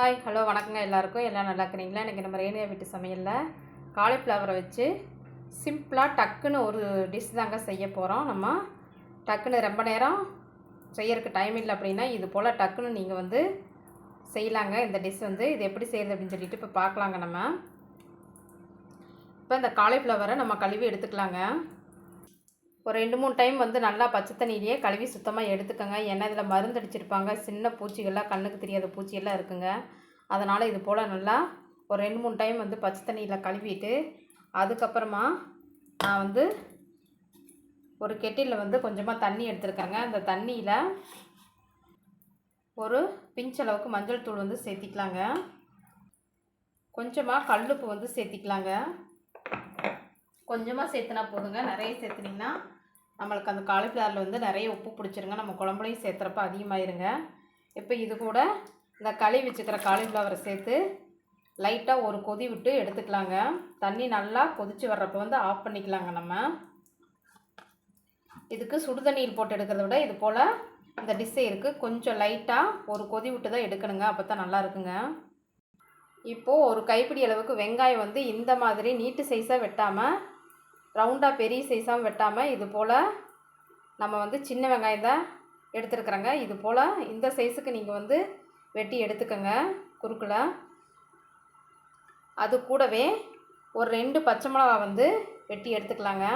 Hi hello வணக்கங்க எல்லாருக்கும். எல்லாம் நல்லா இருக்கிறீங்களா? எனக்கு நம்ம ரேணியா வீட்டு சமையலில் காலிஃப்ளவரை வச்சு சிம்பிளாக டக்குன்னு ஒரு டிஷ் தாங்க செய்ய போகிறோம் நம்ம டக்குன்னு ரொம்ப நேரம் செய்யறதுக்கு டைம் இல்லை அப்படின்னா இது போல் டக்குன்னு நீங்கள் வந்து செய்யலாங்க. இந்த டிஷ் வந்து இது எப்படி செய்யுது அப்படின்னு சொல்லிட்டு இப்போ பார்க்கலாங்க நம்ம. இப்போ இந்த காலிஃப்ளவரை நம்ம கழுவி எடுத்துக்கலாங்க. ஒரு ரெண்டு மூணு டைம் வந்து நல்லா பச்சை தண்ணியிலேயே கழுவி சுத்தமாக எடுத்துக்கோங்க. ஏன்னா இதில் மருந்து அடிச்சிருப்பாங்க. சின்ன பூச்சிகள்லாம் கண்ணுக்கு தெரியாத பூச்சியெல்லாம் இருக்குங்க. அதனால் இது போல் நல்லா ஒரு ரெண்டு மூணு டைம் வந்து பச்சை தண்ணியில் கழுவிட்டு அதுக்கப்புறமா நான் வந்து ஒரு கெட்டிலில் வந்து கொஞ்சமாக தண்ணி எடுத்துருக்கேங்க. அந்த தண்ணியில் ஒரு பிஞ்சளவுக்கு மஞ்சள் தூள் வந்து சேர்த்திக்கலாங்க. கொஞ்சமாக கல்லுப்பு வந்து சேர்த்திக்கலாங்க. கொஞ்சமாக சேர்த்துனா போதுங்க. நிறைய சேர்த்துனிங்கன்னா நம்மளுக்கு அந்த காலிஃப்ளவரில் வந்து நிறைய உப்பு பிடிச்சிருங்க. நம்ம குழம்புலையும் சேர்த்துறப்ப அதிகமாயிருங்க. இப்போ இது கூட இந்த களி வச்சுக்கிற காலிஃப்ளவரை சேர்த்து லைட்டாக ஒரு கொதி விட்டு எடுத்துக்கலாங்க. தண்ணி நல்லா கொதித்து வர்றப்ப வந்து ஆஃப் பண்ணிக்கலாங்க நம்ம. இதுக்கு சுடுதண்ணீர் போட்டு எடுக்கிறத விட இது போல் இந்த டிஷ்ஷே இருக்குது கொஞ்சம் லைட்டாக ஒரு கொதி விட்டு தான் எடுக்கணுங்க. அப்போ தான் நல்லா இருக்குங்க. இப்போது ஒரு கைப்பிடி அளவுக்கு வெங்காயம் வந்து இந்த மாதிரி நீட்டு சைஸாக வெட்டாமல் ரவுண்டாக பெரிய சைஸாகவும் வெட்டாமல் இது போல் நம்ம வந்து சின்ன வெங்காயம் தான் எடுத்துருக்குறோங்க. இது போல் இந்த சைஸுக்கு நீங்கள் வந்து வெட்டி எடுத்துக்கோங்க குறுக்கில். அது கூடவே ஒரு ரெண்டு பச்சை மிளகா வந்து வெட்டி எடுத்துக்கலாங்க.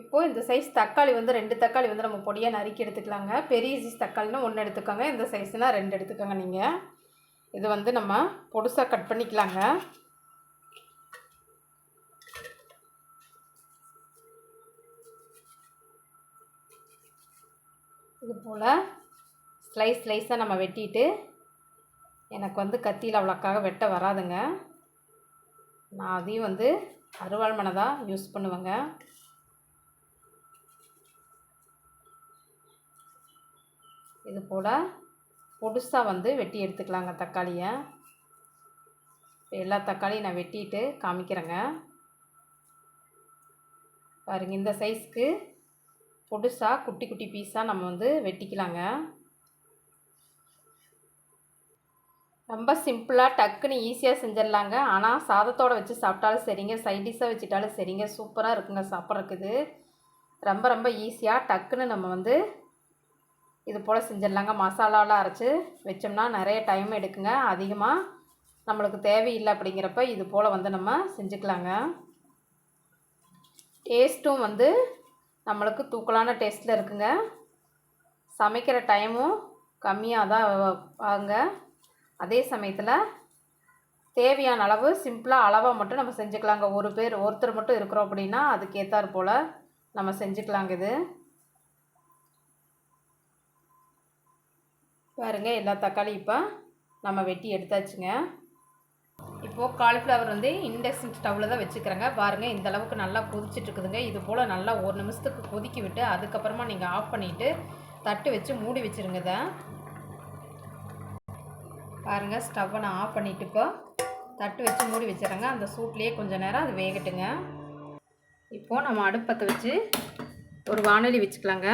இப்போது இந்த சைஸ் தக்காளி வந்து ரெண்டு தக்காளி வந்து நம்ம பொடியாக நறுக்கி எடுத்துக்கலாங்க. பெரிய சைஸ் தக்காளினா ஒன்று எடுத்துக்கோங்க. இந்த சைஸ்னால் ரெண்டு எடுத்துக்கோங்க நீங்கள் இது வந்து நம்ம பொடுசாக கட் பண்ணிக்கலாங்க. இது போல் ஸ்லைஸ் ஸ்லைஸாக நம்ம வெட்டிட்டு எனக்கு வந்து கத்தியில் அவ்வளோக்காக வெட்ட வராதுங்க. நான் அதையும் வந்து அருவாள்மனை தான் யூஸ் பண்ணுவேங்க. இது போல் பொடுசாக வந்து வெட்டி எடுத்துக்கலாங்க தக்காளியை. எல்லா தக்காளியும் நான் வெட்டிட்டு காமிக்கிறேங்க. பாருங்கள் இந்த சைஸ்க்கு பொடுசாக குட்டி குட்டி பீஸாக நம்ம வந்து வெட்டிக்கலாங்க. ரொம்ப சிம்பிளாக டக்குன்னு ஈஸியாக செஞ்சிடலாங்க. ஆனால் சாதத்தோடு வச்சு சாப்பிட்டாலும் சரிங்க. சைட் டிஷ்ஷாக வச்சுட்டாலும் சரிங்க. சூப்பராக இருக்குங்க சாப்பிட்றதுக்கு. ரொம்ப ரொம்ப ஈஸியாக டக்குன்னு நம்ம வந்து இது போல் செஞ்சிடலாங்க. மசாலாலாம் அரைச்சி வச்சோம்னா நிறைய டைம் எடுக்குங்க. அதிகமாக நம்மளுக்கு தேவையில்லை அப்படிங்கிறப்ப இது போல் வந்து நம்ம செஞ்சுக்கலாங்க. டேஸ்ட்டும் வந்து நம்மளுக்கு தூக்கலான டேஸ்ட்டில் இருக்குங்க. சமைக்கிற டைமும் கம்மியாக தான் ஆகுங்க அதே சமயத்தில் தேவையான அளவு சிம்பிளாக அளவாக மட்டும் நம்ம செஞ்சுக்கலாங்க. ஒரு பேர் ஒருத்தர் மட்டும் இருக்கிறோம் அப்படின்னா அதுக்கேற்றாற் போல் நம்ம செஞ்சுக்கலாங்க இது. பாருங்க எல்லா தக்காளி இப்போ நம்ம வெட்டி எடுத்தாச்சுங்க. இப்போது காலிஃப்ளவர் வந்து இண்டக்ஷன் ஸ்டவ்வில் தான் வச்சுக்கிறேங்க. பாருங்கள் இந்த அளவுக்கு நல்லா குதிச்சிட்டுருக்குதுங்க இது போல் நல்லா ஒரு நிமிஷத்துக்கு கொதிக்க விட்டு அதுக்கப்புறமா நீங்கள் ஆஃப் பண்ணிவிட்டு தட்டு வச்சு மூடி வச்சுருங்க இதை. பாருங்கள் ஸ்டவ்வை நான் ஆஃப் பண்ணிவிட்டு இப்போ தட்டு வச்சு மூடி வச்சுறேங்க அந்த சூட்லேயே கொஞ்சம் நேரம் அது வேகட்டுங்க. இப்போது நம்ம அடுப்பத்தை வச்சு ஒரு வானொலி வச்சுக்கலாங்க.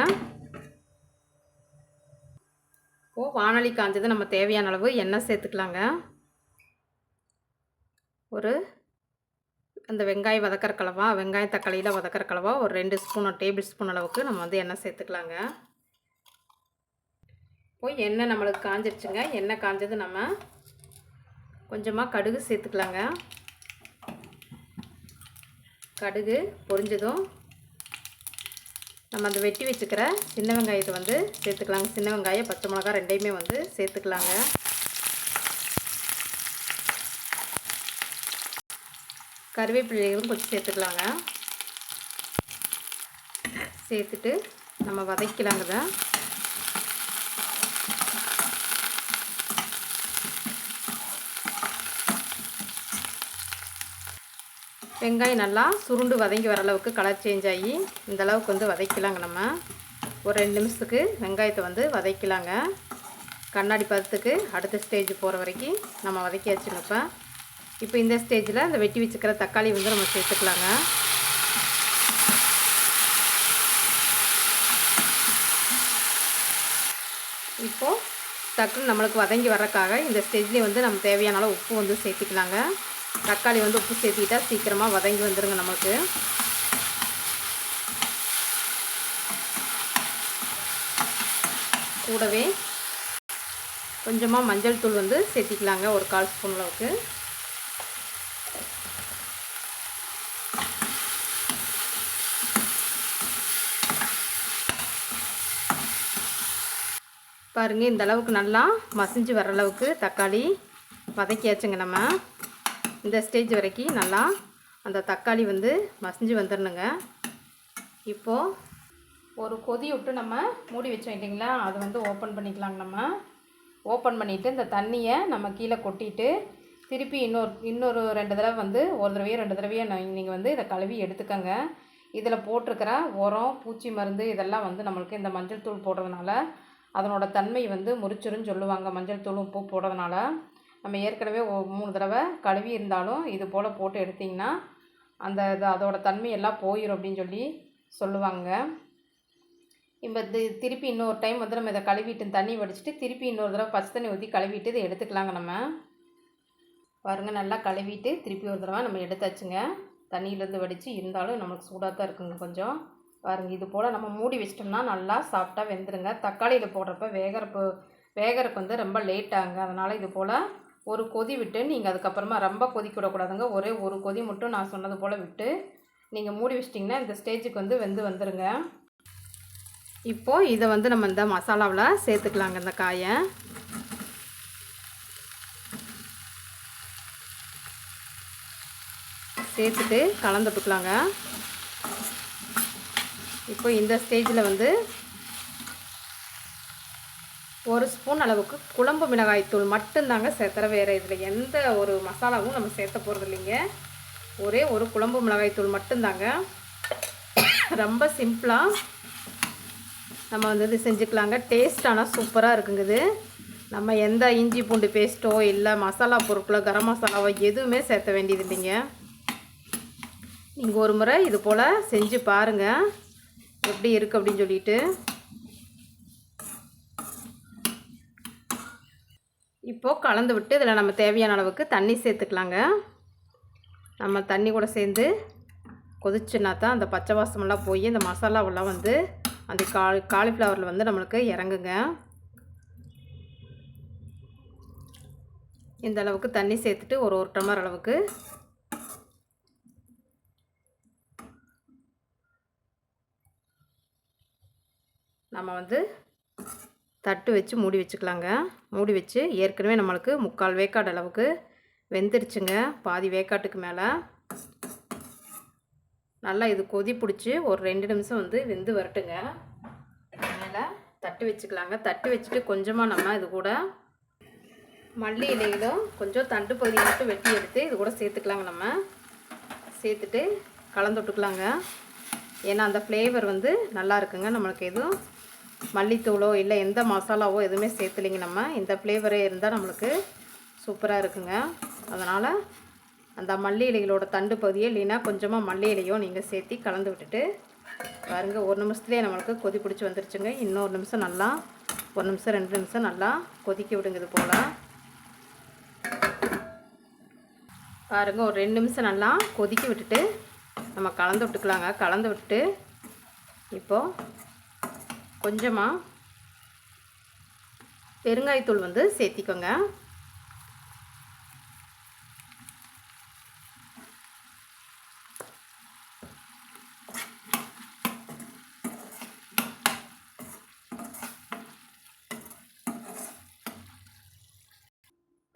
இப்போது வானொலி காஞ்சது நம்ம தேவையான அளவு எண்ணெய் சேர்த்துக்கலாங்க. ஒரு அந்த வெங்காயம் வதக்கிற கலவா வெங்காயம் தக்காளியில் வதக்கிற கலவா ஒரு ரெண்டு ஸ்பூன் டேபிள் ஸ்பூன் அளவுக்கு நம்ம வந்து எண்ணெய் சேர்த்துக்கலாங்க. போய் எண்ணெய் நம்மளுக்கு காஞ்சிருச்சுங்க. எண்ணெய் காஞ்சது நம்ம கொஞ்சமாக கடுகு சேர்த்துக்கலாங்க. கடுகு பொரிஞ்சதும் நம்ம அந்த வெட்டி வச்சுக்கிற சின்ன வெங்காயத்தை வந்து சேர்த்துக்கலாங்க. சின்ன வெங்காயம் பச்சை மிளகா ரெண்டையுமே வந்து சேர்த்துக்கலாங்க. கருவேப்பிள்ளைகளும் கொஞ்சம் சேர்த்துக்கலாங்க. சேர்த்துட்டு நம்ம வதக்கலாங்க தான் வெங்காயம் நல்லா சுருண்டு வதங்கி வர அளவுக்கு கலர் சேஞ்ச் ஆகி இந்த அளவுக்கு வந்து வதக்கலாங்க நம்ம. ஒரு ரெண்டு நிமிஷத்துக்கு வெங்காயத்தை வந்து வதக்கலாங்க. கண்ணாடி பதத்துக்கு அடுத்த ஸ்டேஜ் போகிற வரைக்கும் நம்ம வதக்கியாச்சுங்க இப்போ இந்த ஸ்டேஜில் இந்த வெட்டி வச்சுக்கிற தக்காளி வந்து நம்ம சேர்த்துக்கலாங்க. இப்போது டக்குன்னு நம்மளுக்கு வதங்கி வர்றக்காக இந்த ஸ்டேஜ்லேயே வந்து நம்ம தேவையான அளவு உப்பு வந்து சேர்த்திக்கலாங்க. தக்காளி வந்து உப்பு சேர்த்திக்கிட்டா சீக்கிரமாக வதங்கி வந்துடுங்க நமக்கு கூடவே கொஞ்சமாக மஞ்சள் தூள் வந்து சேர்த்திக்கலாங்க ஒரு கால் ஸ்பூன் அளவுக்கு. பாருங்கள் இந்த அளவுக்கு நல்லா மசிஞ்சு வர அளவுக்கு தக்காளி வதக்கியாச்சுங்க நம்ம. இந்த ஸ்டேஜ் வரைக்கும் நல்லா அந்த தக்காளி வந்து மசிஞ்சு வந்துடணுங்க இப்போது ஒரு கொதி விட்டு நம்ம மூடி வச்சோம் இல்லைங்களா அது வந்து ஓப்பன் பண்ணிக்கலாங்க நம்ம. ஓப்பன் பண்ணிவிட்டு இந்த தண்ணியை நம்ம கீழே கொட்டிட்டு திருப்பி இன்னொரு இன்னொரு ரெண்டு தடவை வந்து ஒரு தடவையோ ரெண்டு தடவையோ நீங்கள் வந்து இதை கழுவி எடுத்துக்கோங்க. இதில் போட்டிருக்கிற உரம் பூச்சி மருந்து இதெல்லாம் வந்து நம்மளுக்கு இந்த மஞ்சள் தூள் போடுறதுனால அதனோட தன்மை வந்து முறிச்சிருன்னு சொல்லுவாங்க. மஞ்சள் தூள் உப்பு போடுறதுனால. நம்ம ஏற்கனவே மூணு தடவை கழுவி இருந்தாலும் இது போல் போட்டு எடுத்திங்கன்னா அந்த இது அதோட தன்மை எல்லாம் போயிடும் அப்படின்னு சொல்லி சொல்லுவாங்க. இப்போ இது திருப்பி இன்னொரு டைம் வந்து நம்ம இதை கழுவிட்டு தண்ணி வடிச்சிட்டு திருப்பி இன்னொரு தடவை பச்சை தண்ணி ஊற்றி கழுவிட்டு இதை எடுத்துக்கலாங்க நம்ம. பாருங்க நல்லா கழுவிட்டு திருப்பி ஒரு தடவை நம்ம எடுத்தாச்சுங்க. தண்ணியிலேருந்து வடித்து இருந்தாலும் நம்மளுக்கு சூடாக தான் இருக்குங்க கொஞ்சம். பாருங்க இது போல் நம்ம மூடி வச்சிட்டோம்னா நல்லா சாஃப்டாக வெந்துருங்க. தக்காளியில் போடுறப்ப வேகறப்போ வேகறதுக்கு வந்து ரொம்ப லேட் ஆகுங்க. அதனால் இது போல் ஒரு கொதி விட்டு நீங்கள் அதுக்கப்புறமா ரொம்ப கொதிக்க விடக்கூடாதுங்க ஒரே ஒரு கொதி மட்டும் நான் சொன்னது போல் விட்டு நீங்கள் மூடி வச்சிட்டிங்கன்னா இந்த ஸ்டேஜுக்கு வந்து வெந்து வந்துடுங்க இப்போது இதை வந்து நம்ம இந்த மசாலாவில் சேர்த்துக்கலாங்க இந்த காயை. சேர்த்துட்டு கலந்துட்டுக்கலாங்க இப்போ இந்த ஸ்டேஜில் வந்து ஒரு ஸ்பூன் அளவுக்கு குழம்பு மிளகாய்த்தூள் மட்டும்தாங்க சேர்த்துற வேறு இதில் எந்த ஒரு மசாலாவும் நம்ம சேர்த்த போகிறது இல்லைங்க. ஒரே ஒரு குழம்பு மிளகாய்த்தூள் மட்டும்தாங்க. ரொம்ப சிம்பிளாக நம்ம வந்து இது செஞ்சுக்கலாங்க. டேஸ்டானால் சூப்பராக இருக்குங்க இது. நம்ம எந்த இஞ்சி பூண்டு பேஸ்ட்டோ இல்லை மசாலா பொருட்களோ கரம் மசாலாவோ எதுவுமே சேர்த்த வேண்டியது இல்லைங்க. நீங்கள் ஒரு முறை இது போல் செஞ்சு பாருங்கள் எப்படி இருக்குது அப்படின்னு சொல்லிட்டு. இப்போது கலந்து விட்டு இதில் நம்ம தேவையான அளவுக்கு தண்ணி சேர்த்துக்கலாங்க. நம்ம தண்ணி கூட சேர்ந்து கொதிச்சுனா தான் அந்த பச்சை வாசமெல்லாம் போய் இந்த மசாலாவெல்லாம் வந்து அந்த கா காலிஃப்ளவரில் வந்து நம்மளுக்கு இறங்குங்க. இந்த அளவுக்கு தண்ணி சேர்த்துட்டு ஒரு ஒரு டம்ளர் அளவுக்கு நம்ம வந்து தட்டு வச்சு மூடி வச்சுக்கலாங்க. மூடி வச்சு ஏற்கனவே நம்மளுக்கு முக்கால் வேக்காடு அளவுக்கு வெந்துருச்சுங்க. பாதி வேக்காட்டுக்கு மேலே. நல்லா இது கொதி பிடிச்சி ஒரு ரெண்டு நிமிஷம் வந்து வெந்து வரட்டுங்க. மேலே தட்டு வச்சுக்கலாங்க. தட்டு வச்சுட்டு கொஞ்சமாக நம்ம இது கூட மல்லி இலையிலும் கொஞ்சம் தண்டு பகுதி மட்டும் வெட்டி எடுத்து இது கூட சேர்த்துக்கலாங்க நம்ம. சேர்த்துட்டு கலந்து விட்டுக்கலாங்க. ஏன்னா அந்த ஃப்ளேவர் வந்து நல்லா இருக்குங்க நம்மளுக்கு எதுவும் மல்லித்தூளோ இல்லை எந்த மசாலாவோ எதுவுமே சேர்த்துலிங்க நம்ம. இந்த ஃப்ளேவரே இருந்தால் நம்மளுக்கு சூப்பராக இருக்குங்க. அதனால் அந்த மல்லி இலைகளோட தண்டு பகுதியே இல்லைன்னா கொஞ்சமாக மல்லி இலையோ நீங்கள் சேர்த்தி கலந்து விட்டுட்டு பாருங்க ஒரு நிமிஷத்துலேயே நம்மளுக்கு கொதி பிடிச்சி வந்துருச்சுங்க. இன்னொரு நிமிஷம் நல்லா ஒரு நிமிஷம் ரெண்டு நிமிஷம் நல்லா கொதிக்க விடுங்க இது போல். பாருங்க ஒரு ரெண்டு நிமிஷம் நல்லா கொதிக்க விட்டுட்டு நம்ம கலந்து விட்டுக்கலாங்க. கலந்து விட்டுட்டு இப்போது கொஞ்சமாக பெருங்காயத்தூள் வந்து சேர்த்திக்கோங்க.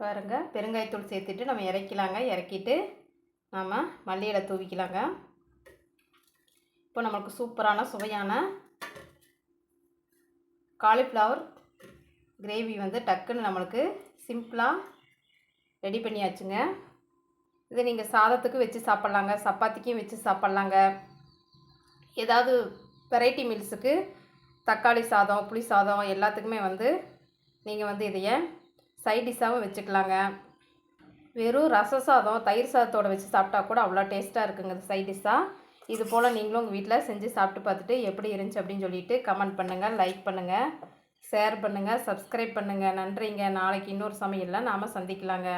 பாருங்கள் பெருங்காயத்தூள் சேர்த்துட்டு நம்ம இறக்கிலாங்க. இறக்கிட்டு நம்ம மல்லியில் தூவிக்கலாங்க. இப்போ நம்மளுக்கு சூப்பரான சுவையான காலிஃப்ளவர் கிரேவி வந்து டக்குன்னு நம்மளுக்கு சிம்பிளாக ரெடி பண்ணியாச்சுங்க. இதை நீங்கள் சாதத்துக்கு வச்சு சாப்பிட்லாங்க சப்பாத்திக்கும் வச்சு சாப்பிட்லாங்க. ஏதாவது வெரைட்டி மீல்ஸுக்கு தக்காளி சாதம் புளி சாதம் எல்லாத்துக்குமே வந்து நீங்கள் வந்து இதைய சைட் டிஷ்ஷாகவும் வச்சுக்கலாங்க. வெறும் ரச சாதம் தயிர் சாதத்தோட வச்சு சாப்பிட்டா கூட அவ்வளோ டேஸ்ட்டாக இருக்குங்க சைட் டிஷ்ஷாக இது போல் நீங்களும் உங்கள் வீட்டில் செஞ்சு சாப்பிட்டு பார்த்துட்டு எப்படி இருந்துச்சு அப்படின்னு சொல்லிட்டு கமெண்ட் பண்ணுங்கள் லைக் பண்ணுங்கள் ஷேர் பண்ணுங்கள் சப்ஸ்கிரைப் பண்ணுங்கள் நன்றிங்க. நாளைக்கு இன்னொரு சமையலில் நாம் சந்திக்கலாங்க.